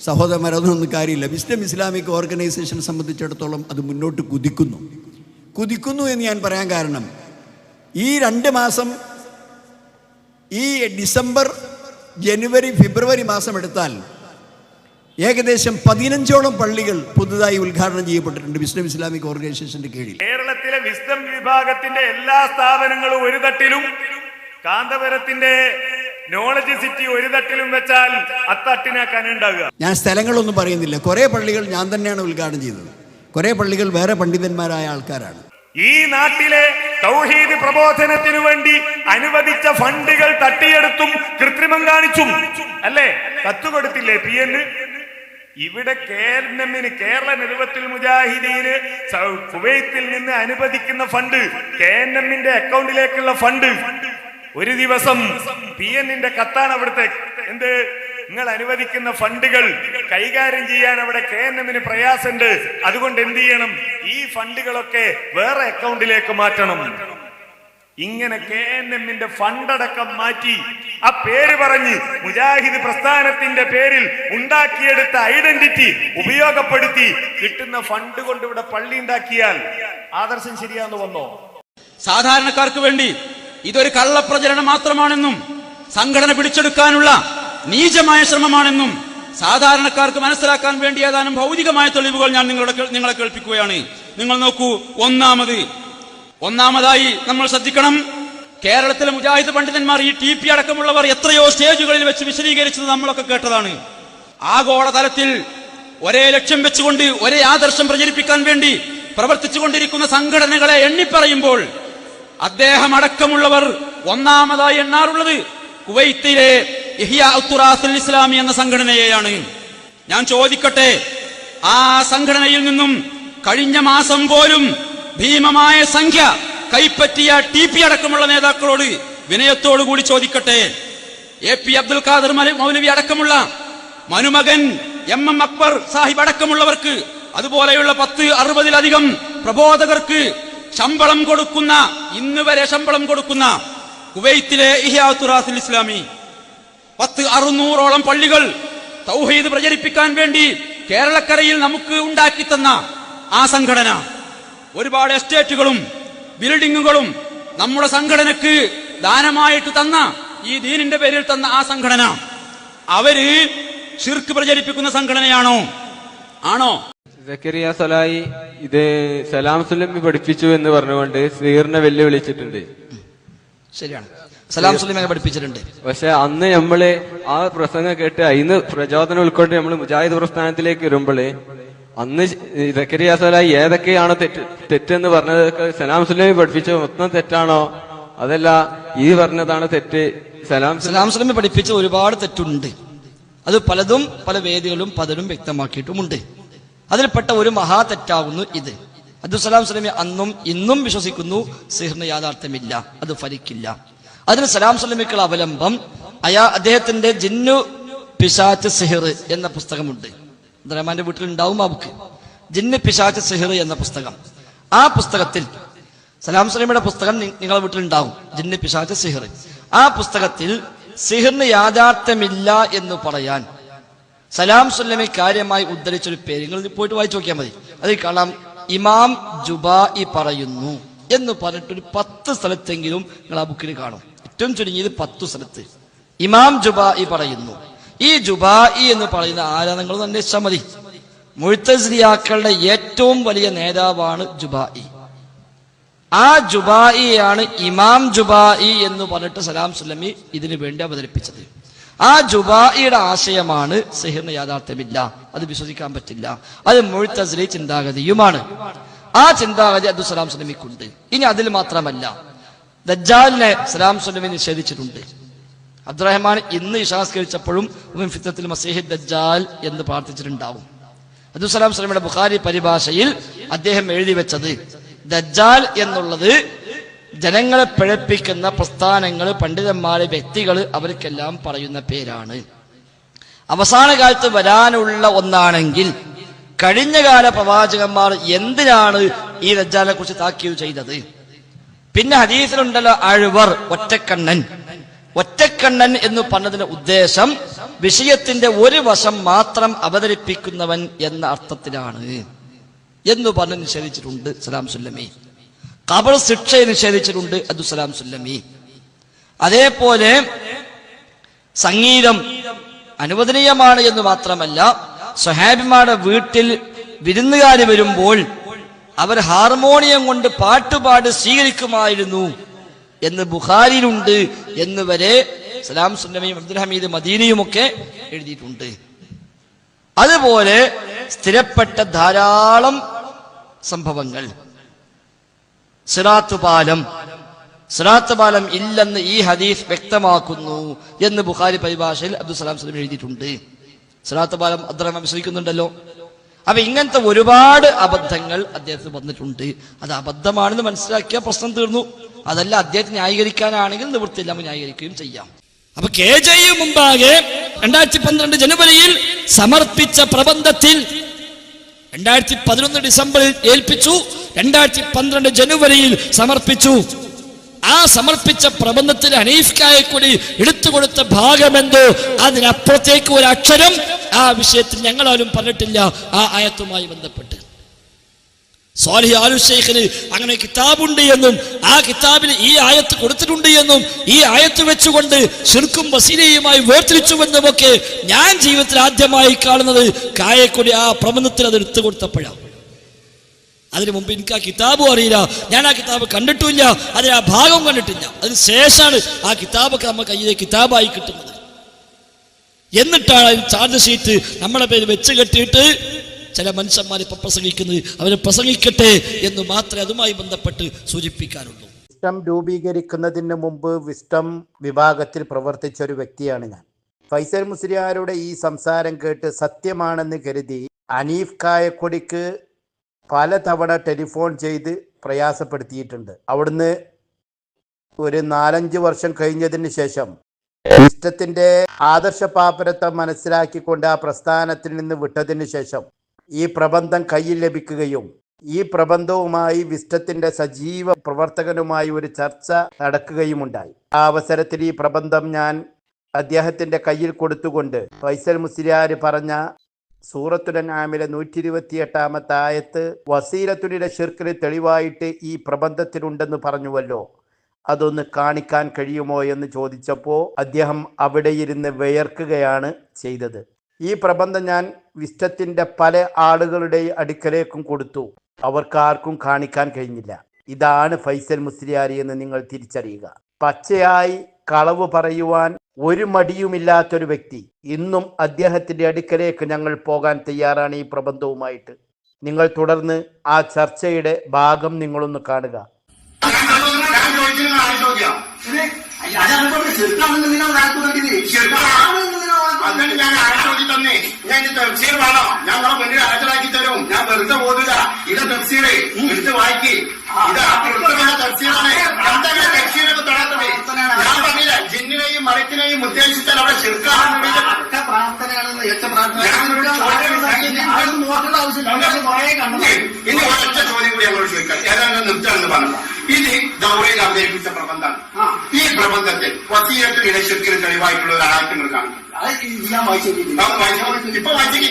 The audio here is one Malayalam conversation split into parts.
സഹോദരന്മാരതൊന്നും കാര്യമില്ല. വിസ്ഡം ഇസ്ലാമിക് ഓർഗനൈസേഷൻ സംബന്ധിച്ചിടത്തോളം അത് മുന്നോട്ട് കുതിക്കുന്നു. കുതിക്കുന്നു എന്ന് ഞാൻ പറയാൻ കാരണം ഈ രണ്ട് മാസം ഈ ഡിസംബർ ജനുവരി ഫെബ്രുവരി മാസം എടുത്താൽ ഏകദേശം പതിനഞ്ചോളം പള്ളികൾ പുതുതായി ഉദ്ഘാടനം ചെയ്യപ്പെട്ടിട്ടുണ്ട് വിസ്ഡം ഇസ്ലാമിക് ഓർഗനൈസേഷന്റെ കീഴിൽ. കേരളത്തിലെ വിസ്ഡം വിഭാഗത്തിന്റെ എല്ലാ സ്ഥാപനങ്ങളും ഒരു തട്ടിലും കാന്തപുരത്തിന്റെ നോളജ് സിറ്റി ഒരു തട്ടിലും വെച്ചാൽ അത്തട്ടിനാ കനുണ്ടാകുക ഞാൻ സ്ഥലങ്ങളൊന്നും പറയുന്നില്ല. കുറെ പള്ളികൾ ഞാൻ തന്നെയാണ് ഉദ്ഘാടനം ചെയ്തത്. കുറെ പള്ളികൾ വേറെ പണ്ഡിതന്മാരായ ആൾക്കാരാണ്. ഈ നാട്ടിലെ തൗഹീദ് പ്രബോധനത്തിനു വേണ്ടി അനുവദിച്ച ഫണ്ടുകൾ തട്ടിയെടുത്തും കൃത്രിമം കാണിച്ചും. അല്ലേ? കത്ത് കൊടുത്തില്ലേ പി എന്ന് ഇവിടെ കേരളമിന് കേരള നിരുവത്തിൽ മുജാഹിദീന് കുവൈത്തിൽ നിന്ന് അനുവദിക്കുന്ന ഫണ്ട് കെ എൻ എമ്മിന്റെ അക്കൗണ്ടിലേക്കുള്ള ഫണ്ട്. ഒരു ദിവസം പി എന്നിന്റെ കത്താണ് അവിടുത്തെ. എന്ത്? നിങ്ങൾ അനുവദിക്കുന്ന ഫണ്ടുകൾ കൈകാര്യം ചെയ്യാൻ അവിടെ കെ എൻ എമ്മിന് പ്രയാസമുണ്ട്. അതുകൊണ്ട് എന്ത് ചെയ്യണം? ഈ ഫണ്ടുകളൊക്കെ വേറെ അക്കൗണ്ടിലേക്ക് മാറ്റണം. ഇങ്ങനെ കെ എൻ എമ്മിന്റെ ഫണ്ടടക്കം മാറ്റി ആ പേര് പറഞ്ഞ് മുജാഹിദ് പ്രസ്ഥാനത്തിന്റെ പേരിൽ ഉണ്ടാക്കിയെടുത്ത ഐഡന്റിറ്റി ഉപയോഗപ്പെടുത്തി കിട്ടുന്ന ഫണ്ട് കൊണ്ട് ഇവിടെ പള്ളി ഉണ്ടാക്കിയാൽ ആദർശം ശരിയാന്ന് വന്നോ? സാധാരണക്കാർക്ക് വേണ്ടി ഇതൊരു കള്ളപ്രചരണം മാത്രമാണെന്നും സംഘടന പിടിച്ചെടുക്കാനുള്ള നീചമായ ശ്രമമാണെന്നും സാധാരണക്കാർക്ക് മനസ്സിലാക്കാൻ വേണ്ടി ഏതാനും ഭൗതികമായ തെളിവുകൾ ഞാൻ നിങ്ങളുടെ നിങ്ങളെ കേൾപ്പിക്കുകയാണ്. നിങ്ങൾ നോക്കൂ ഒന്നാമത് ഒന്നാമതായി നമ്മൾ ശ്രദ്ധിക്കണം കേരളത്തിലെ മുജാഹിദ് പണ്ഡിതന്മാർ ഈ ടി പി അടക്കമുള്ളവർ എത്രയോ സ്റ്റേജുകളിൽ വെച്ച് വിശദീകരിച്ചത് നമ്മളൊക്കെ കേട്ടതാണ്. ആഗോള തലത്തിൽ ഒരേ ലക്ഷ്യം വെച്ചുകൊണ്ട് ഒരേ ആദർശം പ്രചരിപ്പിക്കാൻ വേണ്ടി പ്രവർത്തിച്ചുകൊണ്ടിരിക്കുന്ന സംഘടനകളെ എണ്ണിപ്പറയുമ്പോൾ അദ്ദേഹം അടക്കമുള്ളവർ ഒന്നാമതായി എണ്ണാറുള്ളത് കുവൈത്തിലെ ഇസ്ലാമി എന്ന സംഘടനയെയാണ്. ഞാൻ ചോദിക്കട്ടെ ആ സംഘടനയിൽ നിന്നും കഴിഞ്ഞ മാസം പോലും ഭീമമായ സംഖ്യ കൈപ്പറ്റിയ ടി പി അടക്കമുള്ള നേതാക്കളോട് വിനയത്തോടു കൂടി ചോദിക്കട്ടെ. എ പി അബ്ദുൽ ഖാദർ മല- മൗലവി അടക്കമുള്ള മനുമകൻ എം എം അക്ബർ സാഹിബ് അടക്കമുള്ളവർക്ക് അതുപോലെയുള്ള പത്ത് അറുപതിലധികം പ്രബോധകർക്ക് ശമ്പളം കൊടുക്കുന്ന ഇന്ന് വരെ ശമ്പളം കൊടുക്കുന്ന കുവൈത്തിലെ ഇഹിയാത്തുറാസുൽ ഇസ്ലാമി. പത്ത് അറുന്നൂറോളം പള്ളികൾ തൗഹീദ് പ്രചരിപ്പിക്കാൻ വേണ്ടി കേരളക്കരയിൽ നമുക്ക് ഉണ്ടാക്കി തന്ന ആ സംഘടന. ഒരുപാട് എസ്റ്റേറ്റുകളും ബിൽഡിങ്ങുകളും നമ്മുടെ സംഘടനക്ക് ദാനമായിട്ട് തന്ന ഈ ദീനിന്റെ പേരിൽ തന്ന ആ സംഘടന. അവർ ഷിർക്ക് പ്രചരിപ്പിക്കുന്ന സംഘടനയാണോ? ആണോ? സക്കറിയ സലായി ഇത് സലാം സുലമി പഠിപ്പിച്ചു എന്ന് പറഞ്ഞുകൊണ്ട് സീറിനെ വെല്ലുവിളിച്ചിട്ടുണ്ട്. ശരിയാണ്. സലാം സുലൈമാനെ പഠിപ്പിച്ചിട്ടുണ്ട്. പക്ഷെ അന്ന് നമ്മൾ ആ പ്രസംഗം കേട്ട് അതിന് പ്രചോദനം ഉൾക്കൊണ്ട് നമ്മൾ മുജാഹിദ് പ്രസ്ഥാനത്തിലേക്ക് വരുമ്പോൾ അന്ന് സക്കരിയ സലായി ഏതൊക്കെയാണോ തെറ്റ് തെറ്റെന്ന് പറഞ്ഞതൊക്കെ സലാം സുലമി പഠിപ്പിച്ചത് മൊത്തം തെറ്റാണോ? അതല്ല ഈ പറഞ്ഞതാണ് തെറ്റ്. സലാം സലാം സുലൈമി പഠിപ്പിച്ച ഒരുപാട് തെറ്റുണ്ട്. അത് പലതും പല വേദികളും പലരും വ്യക്തമാക്കിയിട്ടുമുണ്ട്. അതിൽപ്പെട്ട ഒരു മഹാ തെറ്റാകുന്നു ഇത്. അബ്ദുസലാം സ്വലമി അന്നും ഇന്നും വിശ്വസിക്കുന്നു സിഹിറിന് യാഥാർത്ഥ്യമില്ല അത് ഫലിക്കില്ല. അതിന് സലാം സുലമിക്കുള്ള അവലംബം അയാ അദ്ദേഹത്തിന്റെ ജിന്നു പിശാച്ച് സിഹിർ എന്ന പുസ്തകമുണ്ട്. റഹ്മാന്റെ വീട്ടിൽ ഉണ്ടാവും ആ ബുക്ക് ജിന്ന് പിശാച്ച് സിഹിർ എന്ന പുസ്തകം. ആ പുസ്തകത്തിൽ സലാം സ്വലമിയുടെ പുസ്തകം നിങ്ങളുടെ വീട്ടിലുണ്ടാവും ജിന്ന് പിശാച്ച് സിഹിർ. ആ പുസ്തകത്തിൽ സിഹിറിന് യാഥാർത്ഥ്യമില്ല എന്ന് പറയാൻ. സലാം സുല്ലമി കാര്യമായി ഉദ്ധരിച്ചൊരു പേര്. നിങ്ങൾ പോയിട്ട് വായിച്ചു നോക്കിയാൽ മതി. അതിൽ കാണാം ഇമാം ജുബായി പറയുന്നു എന്ന് പറഞ്ഞിട്ടൊരു പത്ത് സ്ഥലത്തെങ്കിലും നിങ്ങൾ ആ ബുക്കിൽ കാണും. ഏറ്റവും ചുരുങ്ങിയത് പത്തു സ്ഥലത്ത്. ഇമാം ജുബായി പറയുന്നു. ഈ ജുബായി എന്ന് പറയുന്ന ആരാധനകളും അന്വേഷിച്ചാൽ മതി. മുഴുത്തസ്ലിയാക്കളുടെ ഏറ്റവും വലിയ നേതാവാണ് ജുബായി. ആ ജുബായിയാണ് ഇമാം ജുബായി എന്ന് പറഞ്ഞിട്ട് സലാം സുല്ലമി ഇതിനു വേണ്ടി അവതരിപ്പിച്ചത്. ആ ജുബായിയുടെ ആശയമാണ് സെഹിറിന് യാഥാർത്ഥ്യമില്ല. അത് വിശ്വസിക്കാൻ പറ്റില്ല. അത് മുഴുത്തസിലെ ചിന്താഗതിയുമാണ്. ആ ചിന്താഗതി അബ്ദുൽ സലാം സുലമിക്കുണ്ട് ഇനി അതിൽ മാത്രമല്ല ദജ്ജാലിനെ സലാം സുലമി നിഷേധിച്ചിട്ടുണ്ട്. അബ്ദുറഹ്മാൻ ഇന്ന് ഇഷാസ്കരിച്ചപ്പോഴും ഫിത്തത്തിൽ മസീഹി ദജ്ജാൽ എന്ന് പ്രാർത്ഥിച്ചിട്ടുണ്ടാവും. അബ്ദുസലാം സ്വലമിയുടെ ബുഖാരി പരിഭാഷയിൽ അദ്ദേഹം എഴുതി വെച്ചത് ദജ്ജാൽ എന്നുള്ളത് ജനങ്ങളെ പിഴപ്പിക്കുന്ന പ്രസ്ഥാനങ്ങൾ പണ്ഡിതന്മാർ വ്യക്തികൾ അവർക്കെല്ലാം പറയുന്ന പേരാണ്. അവസാന കാലത്ത് വരാനുള്ള ഒന്നാണെങ്കിൽ കഴിഞ്ഞ കാല പ്രവാചകന്മാർ എന്തിനാണ് ഈ ദജ്ജാലിനെ കുറിച്ച് താക്കീത് ചെയ്തത്? പിന്നെ ഹദീസിലുണ്ടല്ലോ അഴുവർ ഒറ്റക്കണ്ണൻ. ഒറ്റക്കണ്ണൻ എന്ന് പറഞ്ഞതിന്റെ ഉദ്ദേശം വിഷയത്തിന്റെ ഒരു വശം മാത്രം അവതരിപ്പിക്കുന്നവൻ എന്ന അർത്ഥത്തിലാണ്. എന്ന് പറഞ്ഞ് നിഷേധിച്ചിട്ടുണ്ട് സലാം സുല്ലമി. കബർ ശിക്ഷയെ നിഷേധിച്ചിട്ടുണ്ട് അബ്ദുസലാം സുല്ലമി. അതേപോലെ സംഗീതം അനുവദനീയമാണ് എന്ന് മാത്രമല്ല സ്വഹാബിമാരുടെ വീട്ടിൽ വിരുന്നുകാർ വരുമ്പോൾ അവർ ഹാർമോണിയം കൊണ്ട് പാട്ടുപാട് സ്വീകരിക്കുമായിരുന്നു എന്ന് ബുഹാരിയിലുണ്ട് എന്ന് വരെ സലാം സുല്ലമിയും അബ്ദുൽ ഹമീദ് മദീനയും ഒക്കെ എഴുതിയിട്ടുണ്ട്. അതുപോലെ സ്ഥിരപ്പെട്ട ധാരാളം സംഭവങ്ങൾ. സിറാത്ത് പാലം. സിറാത്ത് പാലം ഇല്ലെന്ന് ഈ ഹദീഫ് വ്യക്തമാക്കുന്നു എന്ന് ബുഖാരി പരിഭാഷയിൽ അബ്ദുസലാം സ്വലം എഴുതിയിട്ടുണ്ട്. സിറാത്ത് പാലം അദ്ദേഹം വിശ്വസിക്കുന്നുണ്ടല്ലോ. അപ്പൊ ഇങ്ങനത്തെ ഒരുപാട് അബദ്ധങ്ങൾ അദ്ദേഹത്തിന് വന്നിട്ടുണ്ട്. അത് അബദ്ധമാണെന്ന് മനസ്സിലാക്കിയ പ്രശ്നം തീർന്നു. അതല്ല അദ്ദേഹത്തെ ന്യായീകരിക്കാനാണെങ്കിൽ നിവൃത്തിയില്ലാമ ന്യായീകരിക്കുകയും ചെയ്യാം. അപ്പൊ കെ ജെ മുമ്പാകെ രണ്ടായിരത്തി പന്ത്രണ്ട് ജനുവരിയിൽ സമർപ്പിച്ച പ്രബന്ധത്തിൽ രണ്ടായിരത്തി പതിനൊന്ന് ഡിസംബറിൽ ഏൽപ്പിച്ചു. രണ്ടായിരത്തി പന്ത്രണ്ട് ജനുവരിയിൽ സമർപ്പിച്ചു. ആ സമർപ്പിച്ച പ്രബന്ധത്തിൽ ഹനീഫ് എടുത്തു എടുത്തുകൊടുത്ത ഭാഗമെന്തോ? അതിനപ്പുറത്തേക്ക് ഒരു അക്ഷരം ആ വിഷയത്തിൽ ഞങ്ങളാരും പറഞ്ഞിട്ടില്ല. ആ ആയത്തുമായി ബന്ധപ്പെട്ട്. സ്വാലിഹ് ആലു ഷെയ്ഖിന് അങ്ങനെ കിതാബുണ്ട് എന്നും ആ കിതാബിൽ ഈ ആയത്ത് കൊടുത്തിട്ടുണ്ട് എന്നും ഈ ആയത്ത് വെച്ചുകൊണ്ട് ശിർക്കും വസീലയുമായി വേർതിരിച്ചുവെന്നുമൊക്കെ ഞാൻ ജീവിതത്തിൽ ആദ്യമായി കാണുന്നത് കായക്കൊടി ആ പ്രബന്ധത്തിൽ അത് എടുത്തു കൊടുത്തപ്പോഴാണ്. അതിനു മുമ്പ് എനിക്ക് ആ കിതാബും അറിയില്ല. ഞാൻ ആ കിതാബ് കണ്ടിട്ടില്ല അതിന് ആ ഭാഗം കണ്ടിട്ടില്ല. അതിന് ശേഷമാണ് ആ കിതാബൊക്കെ നമ്മൾ കയ്യിലെ കിതാബായി കിട്ടുന്നത്. എന്നിട്ടാണ് ചാർജ് ഷീറ്റ് നമ്മളെ പേര് വെച്ച് കെട്ടിയിട്ട് ചില മനുഷ്യന്മാർ ഇപ്പൊ പ്രസംഗിക്കുന്നത് അവരെ പ്രസംഗിക്കട്ടെ എന്ന് മാത്രമേ അതുമായി ബന്ധപ്പെട്ട് സൂചിപ്പിക്കാറുള്ളൂ. വിസ്റ്റം രൂപീകരിക്കുന്നതിന് മുമ്പ് വിസ്റ്റം വിഭാഗത്തിൽ പ്രവർത്തിച്ച ഒരു വ്യക്തിയാണ് ഞാൻ. ഫൈസൽ മുസ്ലിയാരുടെ ഈ സംസാരം കേട്ട് സത്യമാണെന്ന് കരുതി അനീഫ് കായക്കൊടിക്ക് പലതവണ ടെലിഫോൺ ചെയ്ത് പ്രയാസപ്പെടുത്തിയിട്ടുണ്ട്. അവിടുന്ന് ഒരു നാലഞ്ച് വർഷം കഴിഞ്ഞതിന് ശേഷം ഇഷ്ടത്തിന്റെ ആദർശ പാപ്പരത്വം മനസ്സിലാക്കിക്കൊണ്ട് ആ പ്രസ്ഥാനത്തിൽ നിന്ന് വിട്ടതിന് ശേഷം ഈ പ്രബന്ധം കയ്യിൽ ലഭിക്കുകയും ഈ പ്രബന്ധവുമായി വിസ്റ്റത്തിന്റെ സജീവ പ്രവർത്തകനുമായി ഒരു ചർച്ച നടക്കുകയുമുണ്ടായി. ആ അവസരത്തിൽ ഈ പ്രബന്ധം ഞാൻ അദ്ദേഹത്തിന്റെ കയ്യിൽ കൊടുത്തുകൊണ്ട് ഫൈസൽ മുസ്ലിയാർ പറഞ്ഞ സൂറത്തുൽ ആമിലെ നൂറ്റി ഇരുപത്തി എട്ടാമത്തെ ആയത്ത് വസീലത്തുനിയുടെ ഷിർക്കിന് തെളിവായിട്ട് ഈ പ്രബന്ധത്തിലുണ്ടെന്ന് പറഞ്ഞുവല്ലോ അതൊന്ന് കാണിക്കാൻ കഴിയുമോ? എന്ന് ചോദിച്ചപ്പോൾ അദ്ദേഹം അവിടെ ഇരുന്ന് വിയർക്കുകയാണ് ചെയ്തത്. ഈ പ്രബന്ധം ഞാൻ വിസ്റ്റത്തിന്റെ പല ആളുകളുടെ അടുക്കലേക്കും കൊടുത്തു. അവർക്ക് ആർക്കും കാണിക്കാൻ കഴിഞ്ഞില്ല. ഇതാണ് ഫൈസൽ മുസ്ലിയാരി എന്ന് നിങ്ങൾ തിരിച്ചറിയുക. പച്ചയായി കളവ് പറയുവാൻ ഒരു മടിയുമില്ലാത്തൊരു വ്യക്തി. ഇന്നും അദ്ദേഹത്തിന്റെ അടുക്കലേക്ക് ഞങ്ങൾ പോകാൻ തയ്യാറാണ് ഈ പ്രബന്ധവുമായിട്ട്. നിങ്ങൾ തുടർന്ന് ആ ചർച്ചയുടെ ഭാഗം നിങ്ങളൊന്ന് കാണുക. ഞാൻ ഞാൻ ഇത് തഫ്സീർ വേണോ. ഞാൻ നമ്മളെ മുന്നിൽ ഹാജരാക്കി തരും. ഞാൻ വെറുതെ പോകില്ല ഇത് തഫ്സീറേ എടുത്ത് വായിക്കി. ഇത് കൃത്യമായ തഫ്സീറാണ്. എന്താണ് തഫ്സീറൊക്കെ തൊടാത്തത് ഞാൻ പറഞ്ഞില്ല ജിന്നിനെയും മരത്തിനെയും ഉദ്ദേശിച്ചാൽ അവിടെ ശിർക്കാണ് ഇനി ഒരൊറ്റ ചോദ്യം കൂടി ഞങ്ങളോട് ചോദിക്കാം. ഏതാണ്ട് നിർത്താണെന്ന് പറഞ്ഞു ഇത് ദൗറയിൽ അവതരിപ്പിച്ച പ്രബന്ധമാണ്. ഈ പ്രബന്ധത്തിൽ വസീയത്തിൽ ഇടശിർക്കിന് തെളിവായിട്ടുള്ള ഒരു ആയിട്ട് നിങ്ങൾ വായിച്ചോ? ഇപ്പൊ വായിച്ചേക്ക്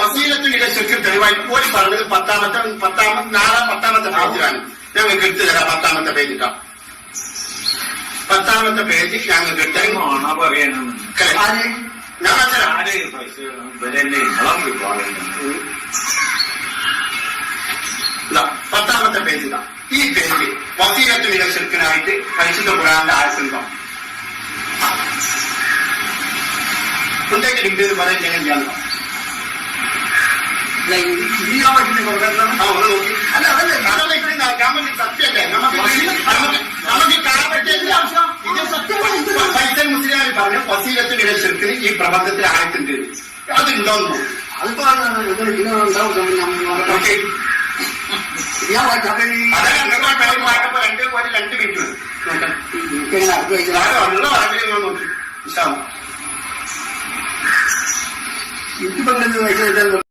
വസീലത്തിനിടെ ശരിക്കും തെളിവായി ഒരു പറഞ്ഞത് പത്താമത്തെ പത്താമത്തെ നാലാം പത്താമത്തെ പേജിലാണ് ഞങ്ങൾക്ക് എടുത്തു തരാം. പത്താമത്തെ പേജ് പത്താമത്തെ പേജ് ഞങ്ങൾക്ക് ഇട്ടാണ് ഞാൻ തരാം ഇതാ, പത്താമത്തെ പേജ് ഇതാ ഈ പേജ് വസീലത്തിനിടെ ശരിക്കിനായിട്ട് പരിശുദ്ധ ഖുറാന്റെ ആശങ്കം ഉണ്ടെങ്കിൽ ഇത് പറയാൻ ഞങ്ങൾ ആ ഒന്ന് നോക്കി അല്ല അതല്ലേ അതല്ല ഇത് നമുക്ക് സത്യമല്ലേ നമുക്ക് നമുക്ക് ഇത് സത്യം ഫൈസൽ മുസ്ലിയാർ പറഞ്ഞു വസീലത്ത് വിരശത്തിന് ഈ പ്രബന്ധത്തിൽ ആയിട്ടുണ്ട് അതുണ്ടോന്നു അതിപ്പോ രണ്ട് പോലെ രണ്ട് മിനിറ്റ് ഉള്ള അറിവിൽ നോക്കി